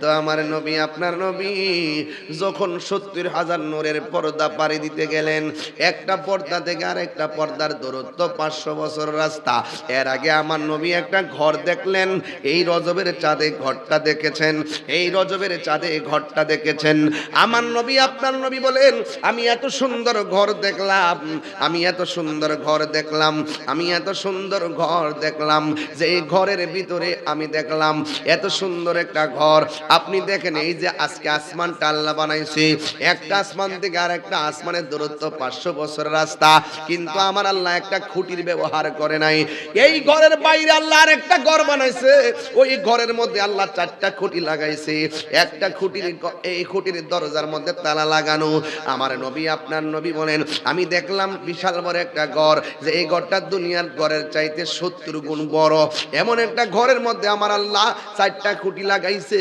তো আমার নবী, আপনার নবী যখন সত্তর হাজার নূরের পর্দা পাড়ি দিতে গেলেন, একটা পর্দা থেকে আরেকটা পর্দার দূরত্ব পাঁচশো বছর রাস্তা। এর আগে আমার নবী একটা ঘর দেখলেন, এই রজবের চাঁদে ঘরটা দেখেছেন, এই রজবের চাঁদে ঘরটা দেখেছেন। আমার নবী, আপনার নবী বলেন, আমি এত সুন্দর ঘর দেখলাম, আমি এত সুন্দর ঘর দেখলাম, আমি এত সুন্দর ঘর দেখলাম, যে ঘরের ভিতরে আমি দেখলাম, এত সুন্দর একটা ঘর আপনি দেখেন এই যে আজকে আসমানটা আল্লাহ বানাইছে, একটা আসমান থেকে আর একটা আসমানের দূরত্ব পাঁচশো বছর রাস্তা, কিন্তু আমার আল্লাহ একটা খুঁটির ব্যবহার করে নাই। এই ঘরের বাইরে আল্লাহ আর একটা ঘর বানাইছে, ওই ঘরের মধ্যে আল্লাহ চারটা খুঁটি লাগাইছে। একটা খুঁটির এই খুঁটির দরজার মধ্যে তালা লাগানো। আমার নবী, আপনার নবী বলেন, আমি দেখলাম বিশাল বড় একটা ঘর, যে এই ঘরটা দুনিয়ার ঘরের চাইতে সত্তর গুণ বড়। এমন একটা ঘরের মধ্যে আমার আল্লাহ চারটা খুঁটি লাগাইছে।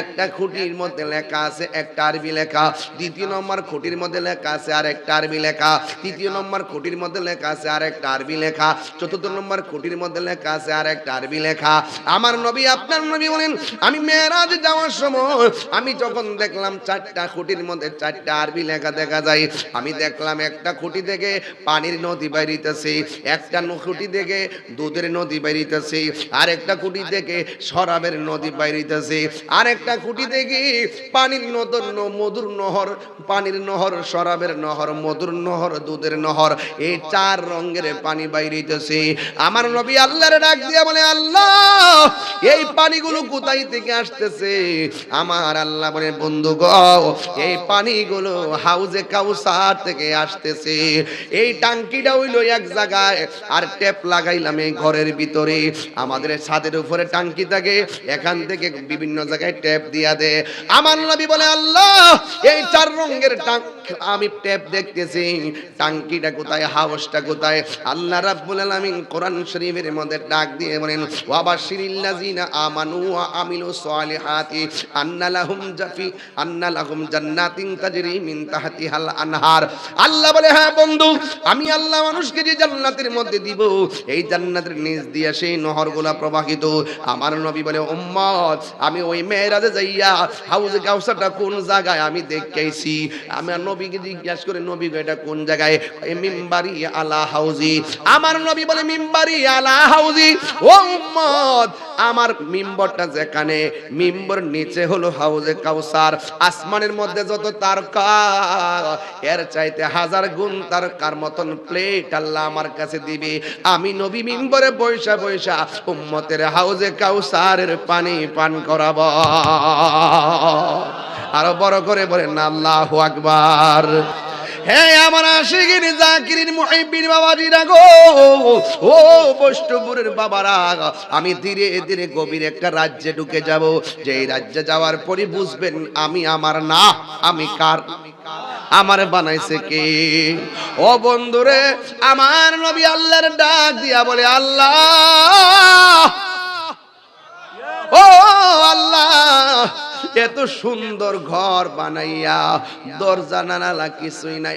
একটা খুঁটির মধ্যে লেখা আছে, একটা আরবি লেখা। দ্বিতীয় নম্বর খুঁটির মধ্যে লেখা আছে আর একটা আরবি লেখা। তৃতীয় নম্বর খুঁটির মধ্যে লেখা আছে আর একটা আরবি লেখা। চতুর্থ নম্বর খুঁটির মধ্যে লেখা আছে আর একটা আরবি লেখা। আমার নবী, আপনার নবী বলেন, আমি মেয়েরাজ যাওয়ার সময়, আমি যখন দেখলাম চারটা খুঁটির মধ্যে চারটা আরবি লেখা দেখা যায়, আমি দেখলাম একটা খুঁটি থেকে পানির নদী বাইরিতেছে একটা খুঁটি থেকে দুধের নদী বাইরিতেছে আর একটা খুঁটি থেকে শরাবের নদী বাইরিতেছে আর একটা খুঁটি থেকে পানির নদর মধুর নহর, পানির নহর, শরাবের নহর, মধুর নহর, দুধের নহর, এই চার রঙের পানি বাইরিতেছে আমার নবী আল্লাহর ডাক দিয়ে বলে, আল্লাহ, এই পানিগুলো কোথায় থেকে আসতেছে? আমার আল্লাহ বলে বন্ধু গো এই পানিগুলো হাউজে কাউসার থেকে আসতেছে। এই টাঙ্কিটা হইল এক জায়গায়, আর ট্যাপ লাগাইলাম এই ঘরের ভিতরে। আমাদের ছাদের উপরে টাঙ্কি থাকে, এখান থেকে বিভিন্ন জায়গায় ট্যাপ দিয়া দে। আমার নবী বলে, আল্লাহ, এই চার রঙের টাঙ্ক আমি ট্যাপ দেখতেছি। টাঙ্কিটা কোথায় হাউসটা কোথায়? আল্লাহ রাব্বুল আলামিন কোরআন শরীফের মধ্যে ডাক দিয়ে বলেন, ওয়াবাশিরিল্লাযিনা আমানু ওয়া আমিলু সলিহাতি আন্না লাহুম জাফি আন্না লাহুম জান্নাতিন তাজরি মিন তাহতিহাল আনহার। আল্লাহ বলে হ্যাঁ বন্ধু, আমি আল্লাহ মানুষকে যে জান্নাতের মধ্যে দিব, এই জান্নাতের নিজ দিয়ে সেই নহরগুলা প্রবাহিত। আমার নবী বলে, উম্মত আমি ওই মেয়েরাজে যাইয়া হাউজে কাউসারটা কোন জায়গায় আমি দেখেছি? আমি নবীকে জিজ্ঞাসা করে, নবী এটা কোন জায়গায়? মিম্বারি আলা হাউজি। আমার নবী বলে, মিম্বারি আলা হাউজি। ও উম্মত, আমার মিম্বরটা যেখানে, মিম্বর নিচে হলো হাউজে কাউসার আসমানের মধ্যে যত তারকা, এর চাইতে হাজার গুণ তারকার মতন প্লেট আল্লাহ আমার কাছে দিবে। আমি নবী মিম্বরে বৈশা বৈশা উম্মতের হাউজে কাউসারের পানি পান আরও বড় করে বলেন, আল্লাহু আকবার। আমি ধীরে ধীরে গভীর একটা রাজ্যে ঢুকে যাব। যেই রাজ্যে যাওয়ার পরই বুঝবেন আমি আমার না, আমি কার? আমার বানাইছে কে? ও বন্ধুরে, আমার নবী আল্লাহর ডাক দিয়া বলে, আল্লাহ ও আল্লাহ এত সুন্দর ঘর বানাইয়া, দরজা জানালা কিছুই নাই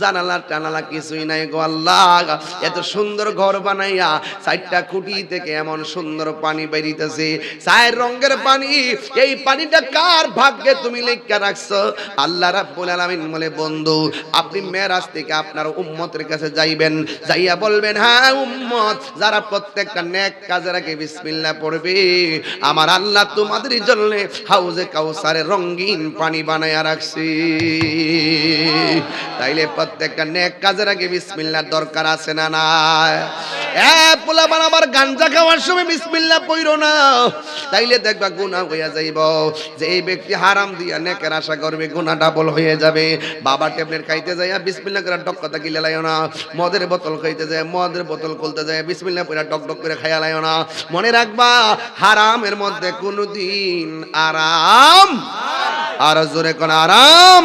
জানালা, টানালা কিছুই নাই গো আল্লাহ। এত সুন্দর ঘর বানাইয়া, চারটা খুঁটি থেকে এমন সুন্দর পানি বেরিতেছে। চায়ের রঙের পানি, এই পানিটা কার ভাগ্যে তুমি লেখা রাখছো? আল্লাহ রাব্বুল আলামিন বলে, বন্ধু, আপনি মেরাজ থেকে আপনার উম্মতের কাছে যাইবেন। যাইয়া বলবেন হ্যাঁ উম্মত, যারা প্রত্যেকটা নেক কাজের আগে বিসমিল্লাহ পড়বে। আমার আল্লাহ তোমাদের জন্য হাউজে কাউসারে রঙিন পানি বানায়া রাখছি। তাইলে প্রত্যেকটা নেক কাজের আগে বিসমিল্লাহর দরকার আছে না না পোলা বানাবার গাঞ্জা খাওয়ার সময় বিসমিল্লাহ পইরো না। তাইলে দেখবা গুনাহ হইয়া যাইব। যে এই ব্যক্তি হারাম দিয়া নেকের আশা করবে, গুনাহ ডাবল হয়ে যাবে। বাবা ট্যাবলেট খাইতে যাইয়া বিসমিল্লাহ করে টক কথা গিলে লাইও না। মদের বোতল খাইতে যায় মদের বোতল খুলতে যায় বিসমিল্লাহ পইরা টক টক করে খাইয়া লাইও না। মনে রাখবা, হারামের মধ্যে কোনোদিন আরাম আর জোরে কোন আরাম।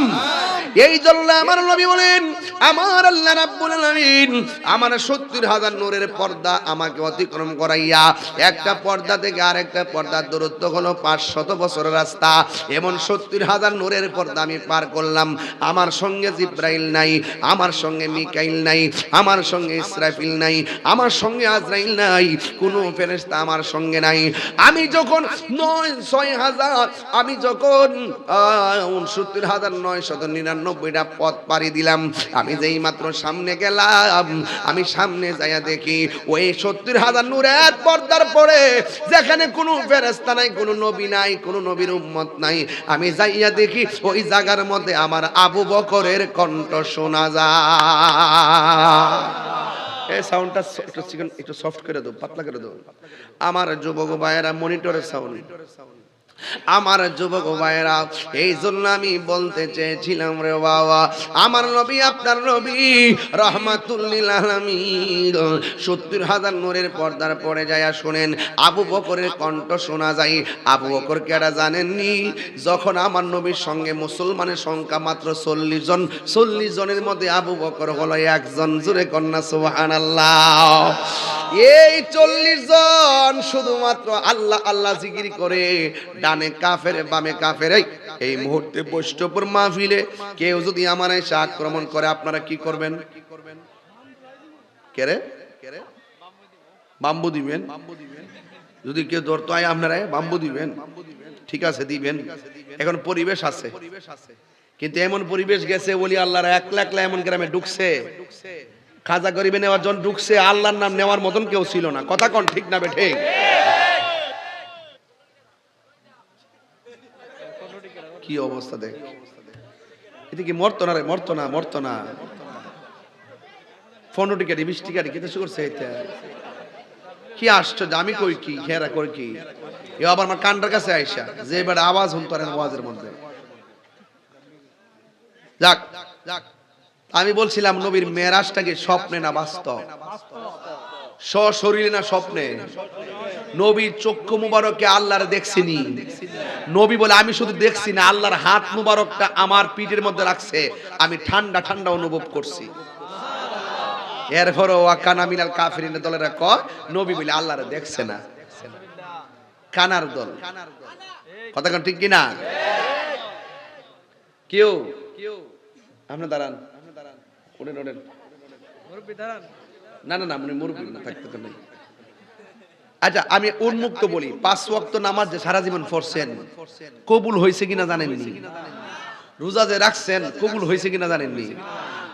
এই জন্য আমার নবী বলেন, আমার আল্লাহ রাব্বুল আলামিন আমার সত্তর হাজার নূরের পর্দা আমাকে অতিক্রম করাইয়া, একটা পর্দা থেকে আরেকটা পর্দার দূরত্ব হলো পাঁচশত বছরের রাস্তা। এমন সত্তর হাজার নূরের পর্দা আমি পার করলাম। আমার সঙ্গে জিব্রাইল নাই, আমার সঙ্গে মিকাইল নাই, আমার সঙ্গে ইসরাফিল নাই, আমার সঙ্গে আজরাইল নাই, কোনো ফেরেশতা আমার সঙ্গে নাই। আমি যখন নয়, ছয় হাজার, আমি যখন সত্তর হাজার নয় শত নিরানব্বইটা পথ পাড়ি দিলাম। আমি যেই মাত্র সামনে গেলাম, আমি সামনে যাইয়া দেখি ওই সত্তর হাজার নূরের পর্দার পরে যেখানে কোনো ফেরেস্তা নাই, কোনো নবী নাই, কোনো নবীর উম্মত নাই। আমি যাইয়া দেখি ওই জায়গার মধ্যে আমার আবু বকরের কণ্ঠ শোনা যায়। এই সাউন্ডটা একটু একটু সফট করে দাও, পাতলা করে দাও। আমার যুবক ভাইয়েরা মনিটরের সাউন্ড আমার যুবক ভাইয়েরা এই জন্য আমি বলতে চেয়েছিলাম রে বাবা, আমার নবী, আপনার নবী রহমাতুল্লিল সত্তর হাজার নূরের পর্দার পরে যায় শোনেন, আবু বকরের কণ্ঠ শোনা যায়। আবু বকর কেরা জানেননি? যখন আমার নবীর সঙ্গে মুসলমানের সংখ্যা মাত্র চল্লিশ জন, চল্লিশ জনের মধ্যে আবু বকর হলো একজন। জুড়ে কন্যা সুহান আল্লাহ এই চল্লিশ জন শুধুমাত্র আল্লাহ আল্লাহ জিকির করে ডানে কাফের, বামে কাফের। এই মুহূর্তে বৈষ্ণবপুর মাহফিলে কেউ যদি আমার এসে আক্রমণ করে, আপনারা কি করবেন? কে রে? বাম্বু দিবেন? যদি কেউ ধরতো হয় আপনারা, বাম্বু দিবেন। ঠিক আছে, দিবেন। এখন পরিবেশ আছে। কিন্তু এমন পরিবেশ গেছে বলি আল্লাহর এক লাখ এমন গ্রামে ঢুকছে। খাজা গরিবে নেওয়ার জন্য ঢুকছে, আল্লাহর নাম নেওয়ার মতন কেউ ছিল না। কথা কন ঠিক না বেঠে কি অবস্থা দেখ? এটা কি মরতো না রে মরতো না মরতো না পনেরো টিকারি বিশ টিকারি কেটে করছে কি আশ্চর্য, আমি কই কি, হেরা কই কি? এ আবার আমার কান্ডার কাছে আইসা, যে এবার আওয়াজ শুনতো না আওয়াজের মধ্যে। যাক যাক আমি বলছিলাম, নবীর মেরাজটাকে স্বপ্নে না বাস্তব? সশরীরে না স্বপ্নে? নবীর চক্ষু মুবারককে আল্লাহর দেখছিনি। নবী বলে, আমি শুধু দেখছি না, আল্লাহর হাত মুবারকটা আমার পিঠের মধ্যে রাখছে। আমি ঠান্ডা ঠান্ডা অনুভব করছি। এরপরও ওয়াকানা মিনাল কাফিরিন, দলেরা কয়, নবী বলে, আল্লাহরে দেখছে না। কানার দল। কথা কোন ঠিক কিনা? কেউ? আপনি দাঁড়ান। ওঠেন ওঠেন না না না মানে মুরব্বী না, থাকতে তো নেই। আচ্ছা আমি উন্মুক্ত বলি, পাঁচ ওয়াক্ত নামাজ যে সারা জীবন পড়ছেন, কবুল হয়েছে কিনা জানেননি? রোজা যে রাখছেন, কবুল হয়েছে কিনা জানেননি?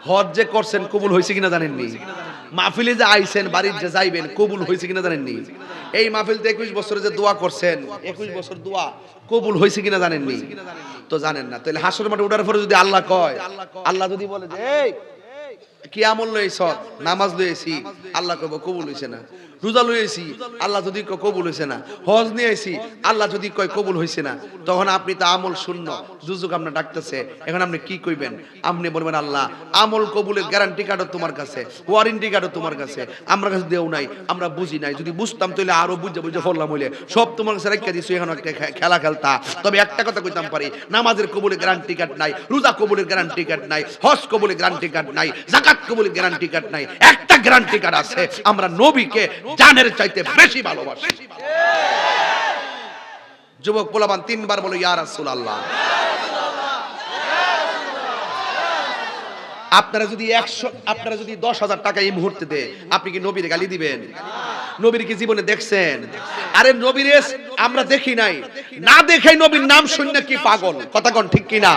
হজ যে করছেন, কবুল হয়েছে কিনা জানেননি? মাহফিলে যে আইছেন, বাড়ির যে যাইবেন, কবুল হয়েছে কিনা জানেননি? এই মাহফিলতে একুশ বছরে যে দোয়া করছেন, একুশ বছর দোয়া কবুল হয়েছে কিনা জানেননি? তো জানেন না। তাহলে হাসর মাঠে উঠার পরে যদি আল্লাহ কয়, আল্লাহ যদি বলে যে, এই, কি আমল লইছ? নামাজ লইছি। আল্লাহ কব কবুল হইছে না। রোজা লইছি আল্লাহ যদি কয় কবুল হইছে না। হজ নিয়ে আইছি, আল্লাহ যদি কয় কবুল হইছে না, তখন আপনি তো আমল শূন্য। যুযুক আপনার ডাকতেছে, এখন আপনি কি কইবেন? আপনি বলবেন, আল্লাহ, আমল কবুলের গ্যারান্টি কার্ডও তোমার কাছে ওয়ারেন্টি কার্ডও তোমার কাছে। আমরা কাছে দেও নাই, আমরা বুঝি নাই। যদি বুঝতাম তাহলে আরও বুঝে বুঝে ফললাম হইলে। সব তোমার কাছে রেখে দিছো, এখন একটা খেলা খেলতা। তবে একটা কথা কইতাম পারি, নামাজের কবুলের গ্যারান্টি কার্ড নাই, রোজা কবুলের গ্যারান্টি কার্ড নাই, হজ কবুলের গ্যারান্টি কার্ড নাই জাকাত কবুলের গ্যারান্টি কার্ড নাই। একটা গ্যারান্টি কার্ড আছে। আমরা নবীকে জানের চাইতে বেশি ভালোবাসি। যুবক পোলাবান, তিনবার বলো, ইয়া রাসূলুল্লাহ। আপনারা যদি একশো আপনারা যদি দশ হাজার টাকা এই মুহূর্তে দে আপনি কি নবীর গালি দিবেন? নবীর কি জীবনে দেখছেন? আরে নবীর আমরা দেখি নাই। না দেখে নবীর নাম শুনলে কি পাগল? কথা কোন ঠিক কিনা?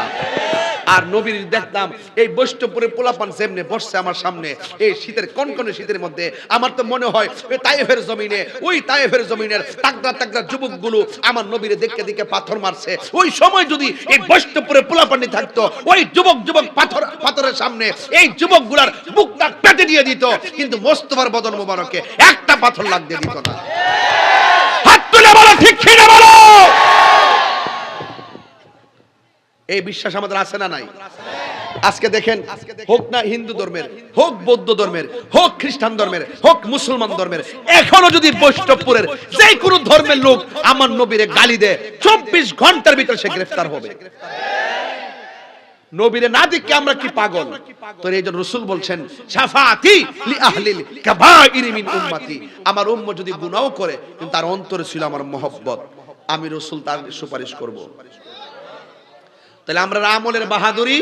আর নবীর দেখতাম, এই বৈষ্ণবপুরে পোলাপান সেমনে বসছে আমার সামনে, এই শীতের কনকনে শীতের মধ্যে, আমার তো মনে হয় ওই তাইফের জমিনে, ওই তাইফের জমিনের তাকদা তাকদা যুবকগুলো আমার নবীরে দেখে দেখে পাথর মারছে। ওই সময় যদি এই বৈষ্ণবপুরে পোলাপানি থাকতো, ওই যুবক যুবক পাথর, পাথরের সামনে এই যুবকগুলার বুকটা পেটে দিয়ে দিত, কিন্তু মোস্তফার বদন মোবারকে একটা পাথর লাগতে দিত না। হাত তুলে বলো, ঠিক কিনা বলো? এই বিশ্বাস আমাদের আছে না নাই? আজকে দেখেন, হোক না হিন্দু ধর্মের, হোক বৌদ্ধ ধর্মের, হোক খ্রিস্টান ধর্মের, হোক মুসলমান ধর্মের, এখনও যদি বৈষ্ণবপুরের যে কোনো ধর্মের লোক আমার নবীরে গালি দেয়, চব্বিশ ঘণ্টার ভিতরে সে গ্রেফতার হবে। নবীরে না দেখে আমরা কি পাগল? তো এই জন্য রসুল বলছেন শাফাতি লি আহলিল কাবাইর মিন উম্মতি। আমার উম্মত যদি গুনাহ করে, কিন্তু তার অন্তরে ছিল আমার মহব্বত। আমি রসুল তার সুপারিশ করব। তাহলে আমরা আমলের বাহাদুরি,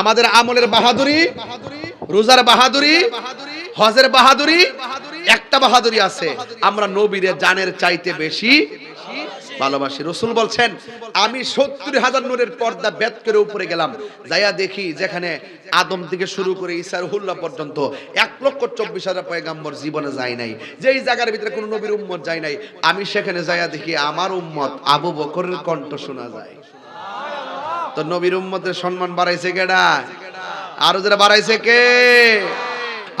আমাদের আমলের বাহাদুরি, রোজার বাহাদুরি, হজের বাহাদুরি, একটা বাহাদুরি আছে। আমরা নবীরে জানের চাইতে বেশি ভালোবাসি। রসুল বলছেন, আমি সত্তর হাজার নূরের পর্দা বেদ করে উপরে গেলাম। যাইয়া দেখি যেখানে আদম থেকে শুরু করে ইসার হুল্লা পর্যন্ত এক লক্ষ চব্বিশ হাজার পয়গাম্বর জীবনে যায় নাই। যেই জায়গার ভিতরে কোনো নবীর উম্মত যায় নাই। আমি সেখানে যাইয়া দেখি আমার উম্মত আবু বকরের কণ্ঠ শোনা যায়। তো নবীর উম্মতের সম্মান বাড়াইছে কেডা? আরও যারা বাড়াইছে কে?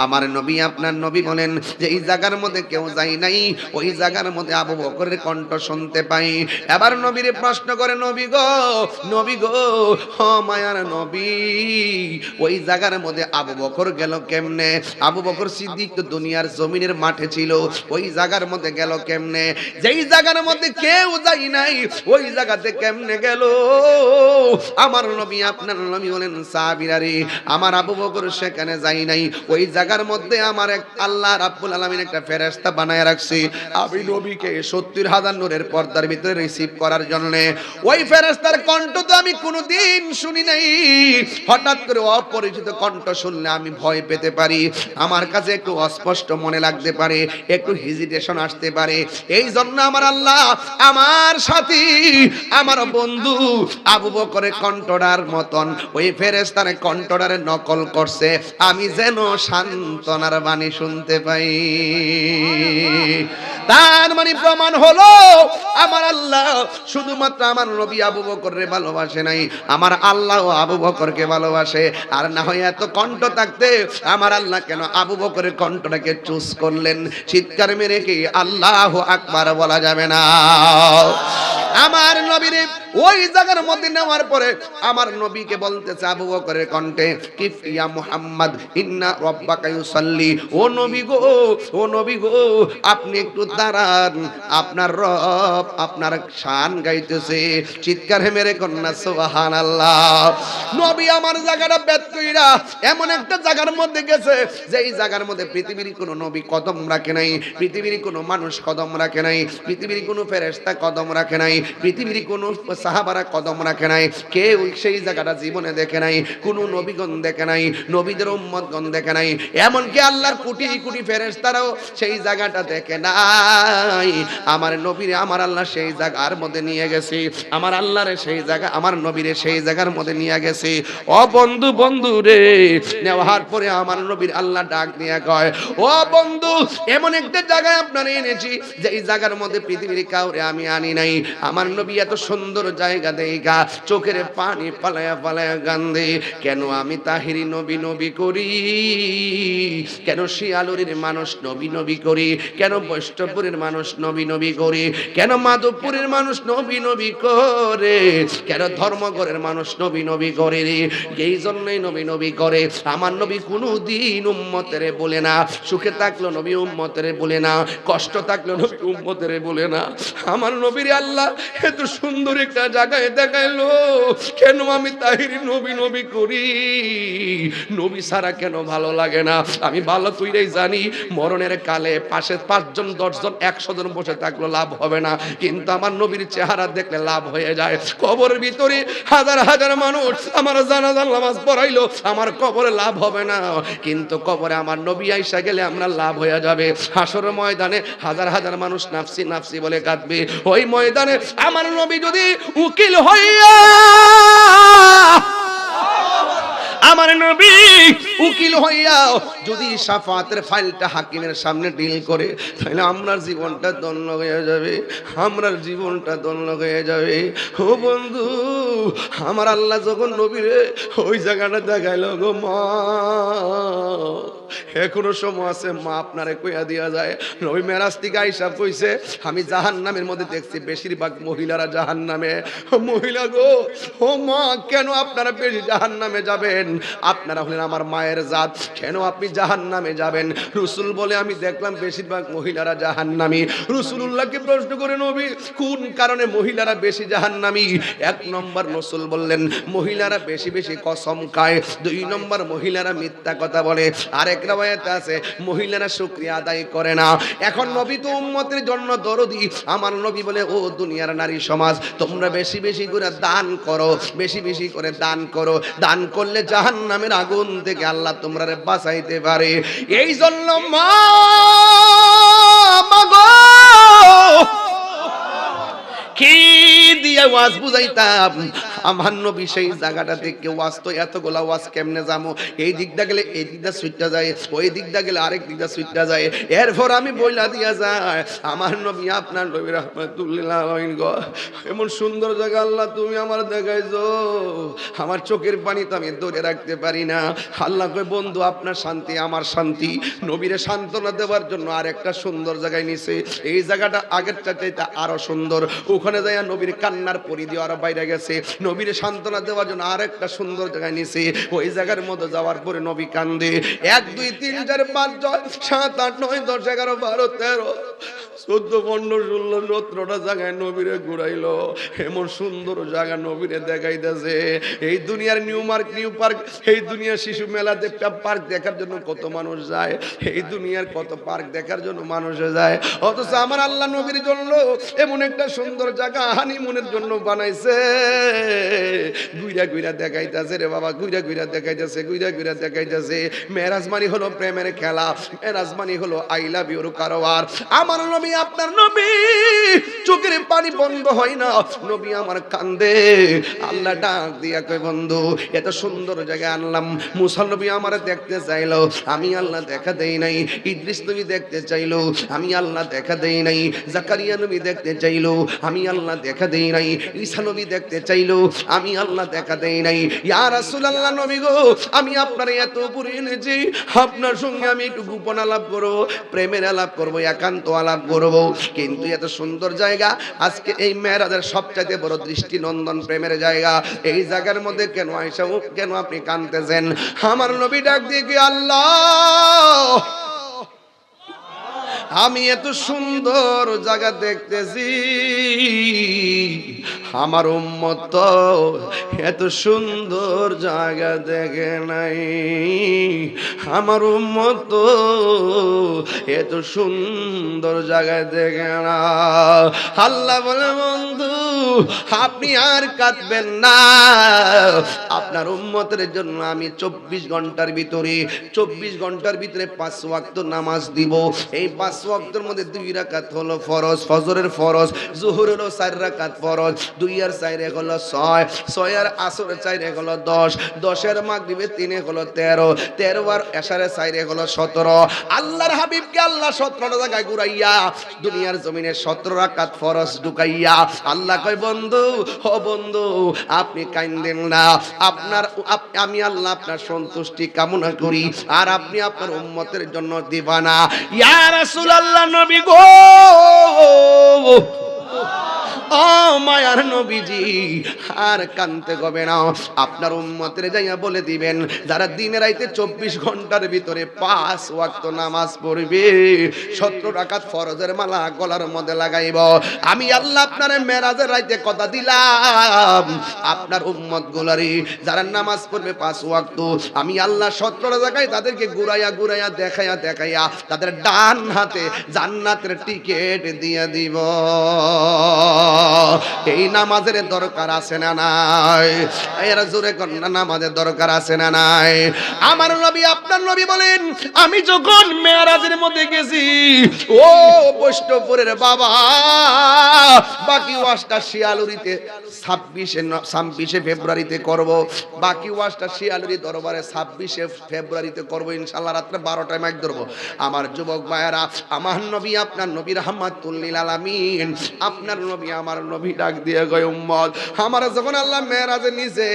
আমার নবী, আপনার নবী বলেন যে, এই জায়গার মধ্যে কেউ যাই নাই, ওই জায়গার মধ্যে আবু বকরের কণ্ঠ শুনতে পাই। এবার নবীরে প্রশ্ন করে, নবী গো নবী গো, হ মায়ার নবী, ওই জায়গার মধ্যে আবু বকর গেল কেমনে? আবু বকর সিদ্দিক তো দুনিয়ার জমিনের মাঠে ছিল, ওই জায়গার মধ্যে গেল কেমনে? যেই জায়গার মধ্যে কেউ যাই নাই, ওই জায়গাতে কেমনে গেল? আমার নবী, আপনার নবী বলেন, সাহাবীরা আমার আবু বকর সেখানে যাই নাই, ওই জায়গার মধ্যে আমার এক আল্লাহ রাব্বুল আলামিন একটা ফেরেশতা বানায় রাখছি। আমি নবীকে সত্তর হাজার নূরের পর্দার ভিতরে রিসিভ করার জন্য। ওই ফেরেশতার কণ্ঠ তো আমি কোনোদিন শুনি নাই। হঠাৎ করে অপরিচিত কণ্ঠ শুনলে আমি ভয় পেতে পারি। আমার কাছে একটু অস্পষ্ট মনে লাগতে পারে, একটু হেজিটেশন আসতে পারে। এই জন্য আমার আল্লাহ, আমার সাথী, আমার বন্ধু আবু বকরের কণ্ঠটার মতন ওই ফেরেস্তারে কণ্ঠটারে নকল করছে। আমি যেন সান্ত্বনার বাণী শুনতে পাই। তার মানে প্রমাণ হলো, আমার আল্লাহ শুধুমাত্র আমার নবী আবু বকরের ভালোবাসে নাই, আমার আল্লাহ আবু বকরকে ভালোবাসে। আর না হয় এত কণ্ঠ থাকতে আমার আল্লাহ কেন আবু বকরের কণ্ঠটাকে চুজ করলেন? চিৎকার মেরে কি আল্লাহ আকবার বলা যাবে না। আমার নবীরে ওই জায়গার মধ্যে নেওয়ার পরে আমার নবীকে বলতেছে আবু বকরের কণ্ঠে, কিফিয়া মুহাম্মদ, ইন্না রব্বাকা ইউসাল্লি। ও নবী গো, ও নবী গো, আপনি একটু দাঁড়ান। আপনার রব আপনার শান গাইতেছে। চিৎকার হে মেরে কন্যা, সুবহানাল্লাহ। নবী আমার জায়গাটা বেদ কইরা এমন একটা জায়গার মধ্যে গেছে যে এই জায়গার মধ্যে পৃথিবীর কোনো নবী কদম রাখে নাই, পৃথিবীর কোনো মানুষ কদম রাখে নাই, পৃথিবীর কোনো ফেরেশতা কদম রাখে নাই। পৃথিবীর কোনো সাহাবারা কদম রাখে নাই, কেউ সেই জায়গাটা জীবনে দেখে নাই, কোনো নবীগণ দেখে নাই, নবীদের উম্মতগণ দেখে নাই, এমনকি আল্লাহর কোটি কোটি ফেরেশতারাও সেই জায়গাটা দেখে নাই। আমার নবীরে, আমার আল্লাহ সেই জায়গার মধ্যে নিয়ে গেছে, আমার আল্লাহরে সেই জায়গা, আমার নবীরে সেই জায়গার মধ্যে নিয়ে গেছে। ও বন্ধু বন্ধু রে, নেওয়ার পরে আমার নবীর আল্লাহ ডাক দিয়ে কয়, ও বন্ধু, এমন একটা জায়গায় আপনার এনেছি যে এই জায়গার মধ্যে পৃথিবীর কাউরে আমি আনি নাই। আমার নবী এত সুন্দর জায়গা দেইগা চোখের পানি পালায়া পালায়া গান্ধে। কেন আমি তাহিরি নবী নবী করি? কেন শিয়ালুরির মানুষ নবী নবী করি? কেন বৈষ্ণবপুরের মানুষ নবী নবী করি? কেন মাধবপুরের মানুষ নবী নবী করে? কেন ধর্মগড়ের মানুষ নবী নবী করে রে? এই জন্যই নবী নবী করে। আমার নবী কোনো দিন উম্মতের বলে না। সুখে থাকল নবী উম্মতের বলে না। কষ্ট থাকল নবী উম্মতের বলে না। আমার নবীর আল্লাহ এত সুন্দর একটা জায়গায় দেখাইলো। কেন আমি তাহিরি নবী নবী করি? নবী সারা কেন ভালো লাগে না? আমি ভালো কইরাই জানি, মরণের কালে পাশে পাঁচজন, দশজন, একশো জন বসে থাকল, লাভ হবে না। কিন্তু আমার নবীর চেহারা দেখলে লাভ হয়ে যায়। কবরের ভিতরে হাজার হাজার মানুষ আমার জানাজার নামাজ পড়াইলো, আমার কবরে লাভ হবে না। কিন্তু কবরে আমার নবী আইসা গেলে আমরা লাভ হয়ে যাবে। হাসর ময়দানে হাজার হাজার মানুষ নাফসি নাফসি বলে কাঁদবে। ওই ময়দানে আমার নবী যদি উকিল হইয়া, আমার নবী উকিল হইয়া যদি সাফাতের ফাইলটা হাকিমের সামনে ডিল করে, তাহলে আমার জীবনটা দন্য হয়ে যাবে আমার জীবনটা দন্য হয়ে যাবে। ও বন্ধু, আমার আল্লাহ যখন নবীরে ওই জায়গাটা দেখাইল গো মা। এখনও সময় আছে, মা আপনারে কইয়া দিয়া যায়। নবী মেরাজ থেকে আইসা কইছে, আমি জাহান নামের মধ্যে দেখছি বেশিরভাগ মহিলারা জাহান নামে মহিলা গো, ও মা, কেন আপনারা বেশি জাহান নামে যাবেন? আপনারা হলেন আমার মায়ের জাত, কেন আপনি জাহান নামে যাবেন? রসুল বলে, আমি দেখলাম বেশিরভাগ মহিলারা জাহান নামি রসুল্লাহকে প্রশ্ন করে, নবী, কোন কারণে মহিলারা বেশি জাহান নামি এক নম্বর রসুল বললেন, মহিলারা বেশি বেশি কসম খায়। দুই নম্বর মহিলারা মিথ্যা কথা বলে। আরেক রাবায়াতে আছে, মহিলারা শুকরিয়া আদায় করে না। এখন নবী তো উম্মতের জন্য দরদি। আমার নবী বলে, ও দুনিয়ার নারী সমাজ, তোমরা বেশি বেশি করে দান করো, বেশি বেশি করে দান করো। দান করলে জাহান নামের আগুন থেকে আল্লাহ তোমরা বাঁচাইতে পারে। এই জন্য মা কি দিয়ে ওয়াজ বুঝাইতাম? আমার নবী সেই জায়গাটা থেকে ওয়াজ তো এতগুলা ওয়াজ কেমনে যাব এই দিকটা গেলে এই দিকটা সুইটটা যায়, ওই দিকটা গেলে আরেক দিকটা সুইটটা যায়। এরপর আমি বইলা দিয়া যায় আমার নবী আপনার নবী রহমতুল্লাহ এমন সুন্দর জায়গা আল্লাহ তুমি আমার দেখাইছো। আমার চোখের পানি তো আমি ধরে রাখতে পারি না। আল্লাহ কই বন্ধু, আপনার শান্তি আমার শান্তি। নবীরে সান্ত্বনা দেওয়ার জন্য আর একটা সুন্দর জায়গায় নিছে। এই জায়গাটা আগের চাইতে আরও সুন্দর। ওখানে যাইয়া নবীর কান্নার পরিধি আরও বাইরে গেছে। নবীর সান্ত্বনা দেওয়ার জন্য আর একটা সুন্দর জায়গায় নিছে ওই জায়গার মধ্যে যাওয়ার পরে নবী কান্দে। এক, দুই, তিন, চার, পাঁচ, ছয়, সাত, আট, নয়, দশ, এগারো, বারো, তেরো, চোদ্দ, পনেরো, ষোলো, সতেরোটা জায়গায় নবীরে ঘুরাইলো। এমন সুন্দর জায়গা নবীরে দেখাইতেছে। এই দুনিয়ার নিউ মার্ক, নিউ পার্ক, এই দুনিয়ার শিশু মেলাতে পার্ক দেখার জন্য কত মানুষ যায়। এই দুনিয়ার কত পার্ক দেখার জন্য মানুষ যায়। অথচ আমার আল্লাহ নবীর জন্য এমন একটা সুন্দর জায়গা হানিমুনের জন্য বানাইছে। গুইরা গুইরা দেখাইতেছে রে বাবা গুইরা গুইরা দেখাইতেছে গুইরা গুইরা দেখাইতেছে। মেরাজ মানি হলো প্রেমের খেলা মেরাজ মানি হলো আই লাভ ইউর কারোয়ার আমার নবী, আপনার নবী, চোখের পানি বন্ধ হয় না। নবী আমার কান্দে, আল্লাহ ডাক দিয়া কই বন্ধু, এত সুন্দর জায়গা আনলাম। মুসা নবী আমার দেখতে চাইলো, আমি আল্লাহ দেখা দেই নাই। ইদ্রিস নবী দেখতে চাইলো, আমি আল্লাহ দেখা দেই নাই। জাকারিয়া নবী দেখতে চাইলো, আমি আল্লাহ দেখা দেই নাই। ঈসা নবী দেখতে চাইলো আমি আল্লাহ দেখা দেই নাই। ইয়া রাসূলুল্লাহ নবী গো, আমি আপনার এত উপরে এনেছি। আপনার সঙ্গে আমি একটু গোপন আলাপ করব, প্রেমের আলাপ করব, একান্ত আলাপ করব। কিন্তু এত সুন্দর জায়গা, আজকে এই মেয়েরাদের সবচাইতে বড় দৃষ্টি নন্দন প্রেমের জায়গা। এই জায়গার মধ্যে কেন আইসা কেন আপনি কানতেছেন আমার নবী ডাক দিয়ে কি আল্লাহ? আমি এত সুন্দর জায়গা দেখতেছি। আমার উম্মত এত সুন্দর জায়গা দেখে নাই। আমার উম্মত এত সুন্দর জায়গা দেখে না। আল্লাহ বলে, বন্ধু, আপনি আর কাঁদবেন না। আপনার উম্মতের জন্য আমি চব্বিশ ঘণ্টার ভিতরে, চব্বিশ ঘণ্টার ভিতরে পাঁচ ওয়াক্ত নামাজ দিব। এই পাঁচ ওয়াক্তের মধ্যে দুই রাকাত হলো ফরজ, ফজরের ফরজ, জোহর হলো চার রাকাত ফরজ দুই আর হলো ছয় ছয় আর আসর হলো দশ, দশের হলো তেরো তেরো আর হলো সতেরো। আল্লাহর হাবিবকে আল্লাহ সতেরোটা জায়গায় ঘুরাইয়া দুনিয়ার জমিনে সতেরো রাকাত ফরজ ঢুকাইয়া আল্লাহ কয়, বন্ধু, ও বন্ধু, আপনি কাইন্দেন না। আপনার আমি আল্লাহ আপনার সন্তুষ্টি কামনা করি, আর আপনি আপনার উম্মতের জন্য দিবানা। ইয়া রাসূলুল্লাহ নবী গো। মায়ার নবীজি, আর কানতে গবে না। আপনার উম্মতের যাইয়া বলে দিবেন, যারা দিনে রাইতে চব্বিশ ঘণ্টার ভিতরে পাঁচ ওয়াক্ত নামাজ পড়বে সত্তর রাকাত ফরজের মালা গলার মধ্যে লাগাইব। আমি আল্লাহ আপনার মেরাজের রাইতে কথা দিলাম। আপনার উম্মত গুলারি যারা নামাজ পড়বে পাঁচ ওয়াক্ত, আমি আল্লাহ সত্তর জায়গায় তাদেরকে ঘুরাইয়া ঘুরাইয়া দেখাইয়া দেখাইয়া তাদের ডান হাতে জান্নাতের টিকেট দিয়ে দিব। এই নামাজের দরকার আছে না নাই? এরা জোরে কন্যা নামাজের দরকার আছে না নাই? আমার নবী, আপনার নবী বলেন, আমি যখন মেয়ারাজের মধ্যে গেছি, ও বৈষ্ণবপুরের বাবা, বাকি ওয়াজটা শিয়ালুরিতে ছাব্বিশে ছাব্বিশে ফেব্রুয়ারিতে করব, বাকি ওয়াজটা শিয়ালুরি দরবারে ছাব্বিশে ফেব্রুয়ারিতে করব, ইনশাল্লাহ রাত্রে বারোটায় মাইক ধরবো। আমার যুবক ভাইয়েরা, আমার নবী, আপনার নবী রহমাতুল্লিল আলামিন আপনার নবী, আমার নবী ডাক দিয়ে গয় উম্মত, আমার যখন আল্লাহ মেয়েরাজে নিছে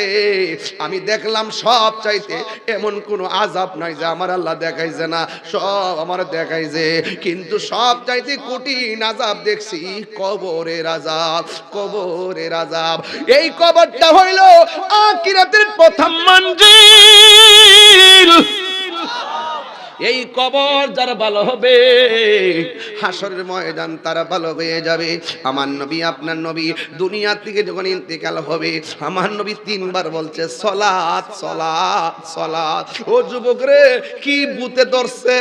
আমি দেখলাম সব চাইতে এমন কোনো আজাব নাই যে আমার আল্লাহ দেখাইছে না, সব আমার দেখাইছে। কিন্তু সব চাইতে কঠিন আজাব দেখছি, কবরের আজাব কবরের আজাব এই কবরটা হইল আকিরাতের প্রথম মঞ্জিল। এই কবর যারা ভালো হবে হাসরের ময়দান তারা ভালো হয়ে যাবে। আমার নবী, আপনার নবী দুনিয়া থেকে যখন ইন্তেকাল হবে, আমার নবী তিনবার বলছে, সলাৎ সলাৎ সলাৎ। ও যুবক রে, কি বুতে ধরছে?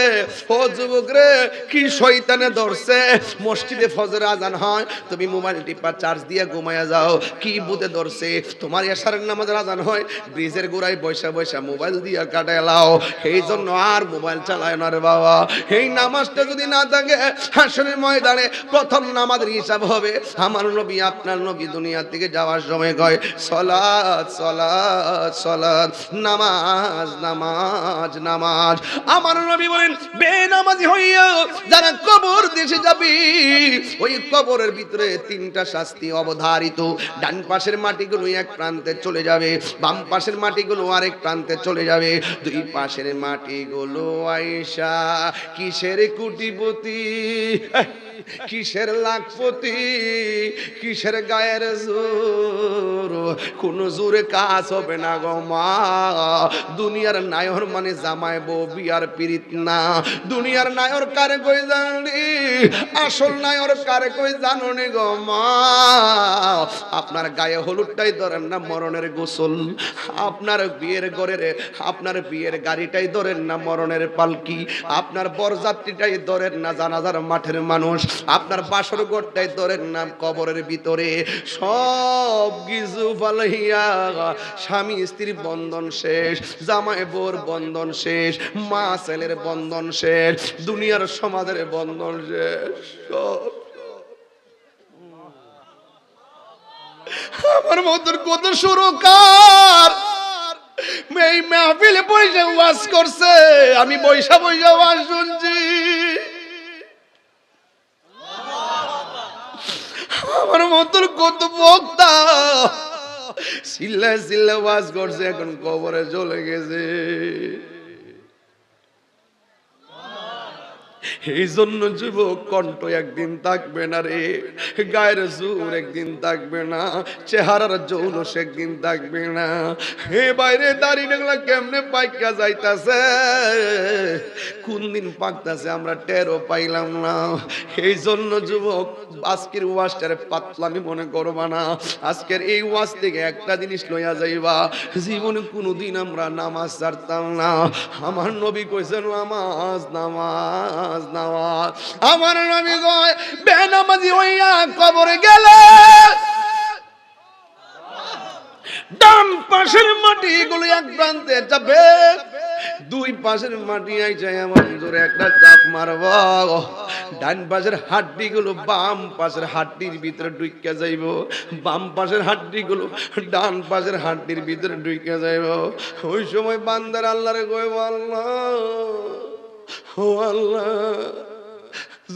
ও যুবক রে, কি শয়তানে ধরছে? মসজিদে ফজর আজান হয়, তুমি মোবাইল টিপা চার্জ দিয়ে ঘুমায়া যাও। কি বুতে ধরছে? তোমার এশারের নামাজের আজান হয়, ব্রিজের গোড়ায় বৈশা বৈশা মোবাইল দিয়ে কাটায় লাও। এই জন্য আর মোবাইল চালায় না রে বাবা। এই নামাজটা যদি না থাকে হাসনের ময়দানে প্রথম নামাজের হিসাব হবে। আমার নবী আপনার নবী থেকে যাওয়ার সময় কয় নামাজ নামাজ নামাজ। আমার নবী বলেন, বেনামাজি হইয়া যারা কবর দেশে যাবি, ওই কবরের ভিতরে তিনটা শাস্তি অবধারিত। ডান পাশের মাটিগুলো এক প্রান্তে চলে যাবে, বাম পাশের মাটিগুলো আরেক প্রান্তে চলে যাবে। দুই পাশের মাটিগুলো আয়সা কিসের কুটিপতি? কিসের লাখপতি? কিসের গায়ের জোর? কোন জোরে কাজ হবে না গো মা। দুনিয়ার নায়র মানে জামাই বউ, বিয়ার পিরিত না। দুনিয়ার নায়র কারে কই জানি? আসল নায়র কারে কই জানো নি গো মা? আপনার গায়ে হলুদটাই ধরেন না মরণের গোসল। আপনার বিয়ের ঘরের, আপনার বিয়ের গাড়িটাই ধরেন না মরণের পালকি আপনার বরযাত্রীটাই ধরেন না জানাজার মাঠের মানুষ। আপনার বাসর ঘরটাই ধরেন না কবরের ভিতরে। সব কিছু ফালাইয়া স্বামী স্ত্রীর বন্ধন শেষ, জামাই বোর বন্ধন শেষ, মা ছেলের বন্ধন শেষ, দুনিয়ার সমাজের বন্ধন শেষ। সব। আমার মতন কত সুরকার এই মাহফিলে বৈশা ওয়াজ করছে। আমি বৈশা বৈশা ওয়াজ শুনছি। আমার মতন কত বক্তা সিল্লা সিল্লা ওয়াজ করছে, এখন কবরে চলে গেছে। এই জন্য যুবক কণ্ঠ একদিন থাকবে না রে, গায়ের জোর একদিন থাকবে না, চেহারার জৌলস একদিন থাকবে না। হে বাইরে দাঁড়িয়ে কেমনে পাইকা যাইতাছে? কোন দিন পাকতাছে আমরা টেরও পাইলাম না। এই জন্য যুবক, আজকের ওয়াজটারে পাতলামি মনে করবা না। আজকের এই ওয়াজ থেকে একটা জিনিস লইয়া যাইবা, জীবনে কোনোদিন আমরা নামাজ ছাড়তাম না। আমার নবী কইছেন, নামাজ নামাজ। নামাজ আমার নবী কয় বেনামাজি হইয়া কবরে গেলে। ডান পাশের মাটি গুলো এক প্রান্তে যাবে দুই পাশের মাটি আইছে আমার জোরে একটা চাপ মারব। ডান পাশের হাড্ডি গুলো বাম পাশের হাড্ডির ভিতরে ঢুকে যাইব। বাম পাশের হাড্ডি গুলো ডান পাশের হাড্ডির ভিতরে ঢুকে যাইব। ওই সময় বান্দার আল্লাহরে কইব, আল্লাহ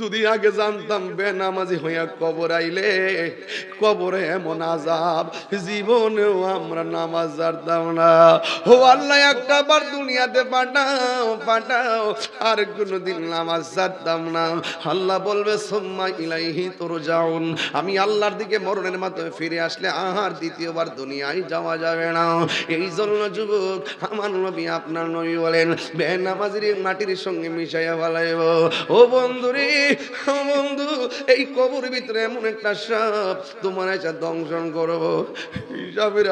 যদি আগে জানতাম বেনামাজি হইয়া কবর আইলে কবরে এমন আজাব জীবনেও আমরা নামাজ জানতাম না। ও আল্লাহ, একটা বার দুনিয়াতে পাঠাও পাঠাও, আর কোনোদিন নামাজ জানতাম না। আল্লাহ বলবে, সোম্মা ইলাইহি তোর যাউন আমি আল্লাহর দিকে মরণের মাধ্যমে ফিরে আসলে আহার দ্বিতীয়বার দুনিয়ায় যাওয়া যাবে না। এই জন্য যুবক, আমার নবী আপনার নবী বলেন, বেনামাজির মাটির সঙ্গে মিশাইয়া ফেলাইব। ও বন্ধুরে বন্ধু, এই কবর ভিতরে এমন একটা সাপ তোমার এসে দংশন করব। হিসাবের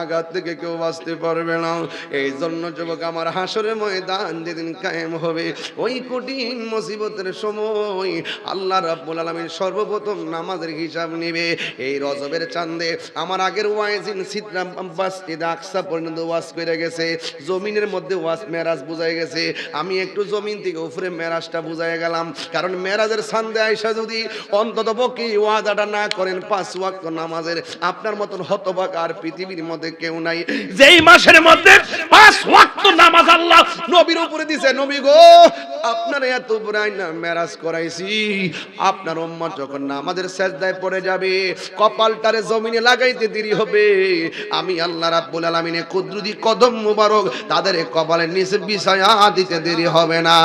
আঘাত থেকে কেউ বাঁচতে পারবে না। এই জন্য যুবক, আমার হাসরের ময়দান যেদিন কায়েম হবে, ওই কঠিন মুসিবতের সময় আল্লাহ রাব্বুল আলামিন সর্বপ্রথম নামাজের হিসাব নেবে। এই রজবের চাঁদে আমার আগের ওয়াইজিন সিদ্রাম বাসটি আকসা পর্যন্ত ওয়াজ করে গেছে। জমিনের মধ্যে ওয়াজ মেরাজ বুঝাই গেছে। আমি একটু জমিন থেকে উপরে মেরাজটা বুঝাই গেলাম। কারণ মেরাজের সান্দে আইসা যদি অন্তত পক্ষে ওয়াদাটা না করেন পাঁচ ওয়াক্ত নামাজের আপনার মতন হতবাক আর পৃথিবীর মধ্যে কেউ নাই। যেই মাসের মধ্যে পাঁচ ওয়াক্ত নামাজ আল্লাহ নবীর উপরে দিছে, নবী গো, আপনার এত বুড়াই না মেরাজ করাইছি। আপনার উম্মত যখন না আমাদের সেজদায় পড়ে যাবে, কপালটারে জমিনে লাগাইতে দেরি হবে। আমি আল্লাহ রাব্বুল আলামিনে কুদরতি কদম মুবারক তাদের কপালের নিচে বিছায়া দিতে দেরি হবে না।